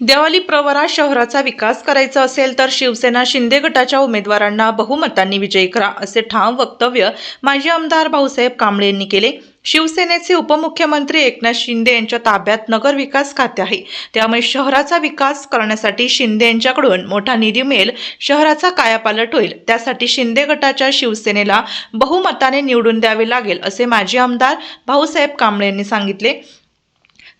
देवाली प्रवरा शहराचा विकास करायचा असेल तर शिवसेना शिंदे गटाच्या उमेदवारांना बहुमतांनी विजयी करा असे ठाम वक्तव्य माजी आमदार भाऊसाहेब कांबळे यांनी केले. शिवसेनेचे उपमुख्यमंत्री एकनाथ शिंदे यांच्या ताब्यात नगर विकास खाते आहे. त्यामुळे शहराचा विकास करण्यासाठी शिंदे यांच्याकडून मोठा निधी मिळेल शहराचा कायापालट होईल. त्यासाठी शिंदे गटाच्या शिवसेनेला बहुमताने निवडून द्यावे लागेल असे माजी आमदार भाऊसाहेब कांबळे यांनी सांगितले.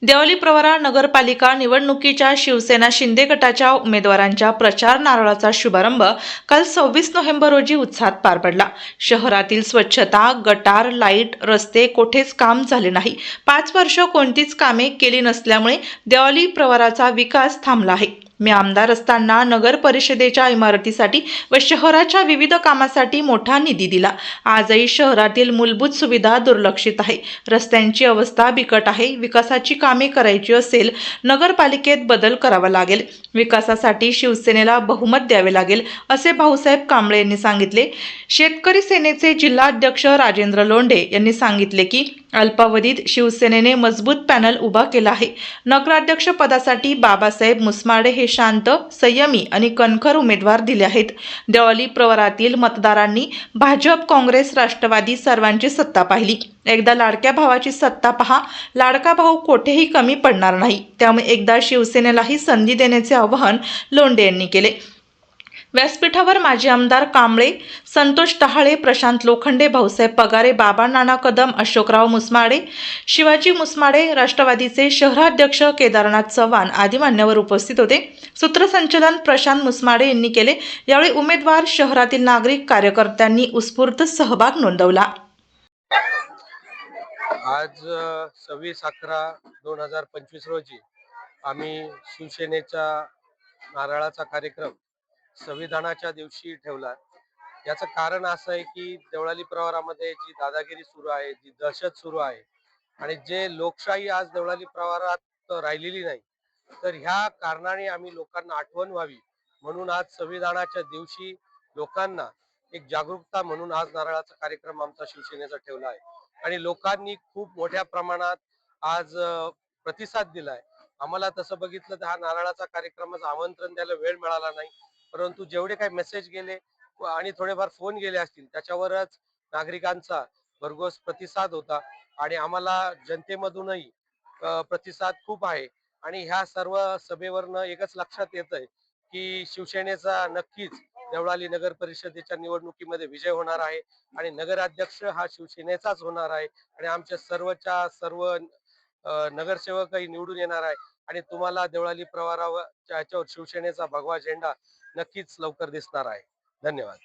देवली प्रवरा नगरपालिका निवडणुकीच्या शिवसेना शिंदे गटाच्या उमेदवारांच्या प्रचार नारळाचा शुभारंभ काल सव्वीस नोव्हेंबर रोजी उत्साहात पार पडला. शहरातील स्वच्छता गटार लाइट रस्ते कोठेच काम झाले नाही. पाच वर्ष कोणतीच कामे केली नसल्यामुळे देवली प्रवाराचा विकास थांबला आहे. मी आमदार असताना नगर परिषदेच्या इमारतीसाठी व शहराच्या विविध कामासाठी मोठा निधी दिला. आजही शहरातील मूलभूत सुविधा दुर्लक्षित आहे. रस्त्यांची अवस्था बिकट आहे. विकासाची कामे करायची असेल नगरपालिकेत बदल करावा लागेल. विकासासाठी शिवसेनेला बहुमत द्यावे लागेल असे भाऊसाहेब कांबळे यांनी सांगितले. शेतकरी सेनेचे जिल्हाध्यक्ष राजेंद्र लोंढे यांनी सांगितले की अल्पावधीत शिवसेनेने मजबूत पॅनल उभा केला आहे. नगराध्यक्ष पदासाठी बाबासाहेब मुसमाडे हे शांत संयमी आणि कणखर उमेदवार दिले आहेत. देवाली प्रवरातील मतदारांनी भाजप काँग्रेस राष्ट्रवादी सर्वांची सत्ता पाहिली. एकदा लाडक्या भावाची सत्ता पहा लाडका भाऊ कोठेही कमी पडणार नाही. त्यामुळे एकदा शिवसेनेलाही संधी देण्याचे आवाहन लोंढे यांनी केले. व्यासपीठावर माजी आमदार कांबळे संतोष टहाळे प्रशांत लोखंडे भाऊसाहेब पगारे बाबा नाना कदम अशोकराव मुसमाडे शिवाजी मुसमाडे राष्ट्रवादीचे शहराध्यक्ष केदारनाथ चव्हाण आदी मान्यवर उपस्थित होते. सूत्रसंचलन प्रशांत मुसमाडे यांनी केले. यावेळी उमेदवार शहरातील नागरिक कार्यकर्त्यांनी उत्स्फूर्त सहभाग नोंदवला. आज सव्वीस अकरा दोन हजार पंचवीस रोजी आम्ही शिवसेनेचा नारळाचा कार्यक्रम संविधानाच्या दिवशी ठेवला याचं कारण असं आहे की देवळाली प्रवारामध्ये जी दादागिरी सुरू आहे जी दहशत सुरू आहे आणि जे लोकशाही आज देवळाली प्रवारात राहिलेली नाही तर ह्या कारणाने आम्ही लोकांना आठवण व्हावी. म्हणून आज संविधानाच्या दिवशी लोकांना एक जागरूकता म्हणून आज नारळाचा कार्यक्रम आमचा शिवसेनेचा ठेवला आहे. आणि लोकांनी खूप मोठ्या प्रमाणात आज प्रतिसाद दिलाय. आम्हाला तसं बघितलं तर हा नारळाचा कार्यक्रमाचं आमंत्रण द्यायला वेळ मिळाला नाही. परंतु जेवढे काही मेसेज गेले आणि थोडेफार फोन गेले असतील त्याच्यावरच नागरिकांचा भरघोस प्रतिसाद होता आणि आम्हाला जनतेमधूनही प्रतिसाद खूप आहे. आणि ह्या सर्व सभेवरनं एकच लक्षात येत आहे की शिवसेनेचा नक्कीच देवळाली नगर परिषदेच्या निवडणुकीमध्ये विजय होणार आहे आणि नगराध्यक्ष हा शिवसेनेचाच होणार आहे. आणि आमच्या सर्वच्या सर्व नगरसेवकही निवडून येणार आहे आणि तुम्हाला देवळाली प्रवारावर ह्याच्यावर शिवसेनेचा भगवा झेंडा नक्कीच लवकर दिसणार आहे. धन्यवाद.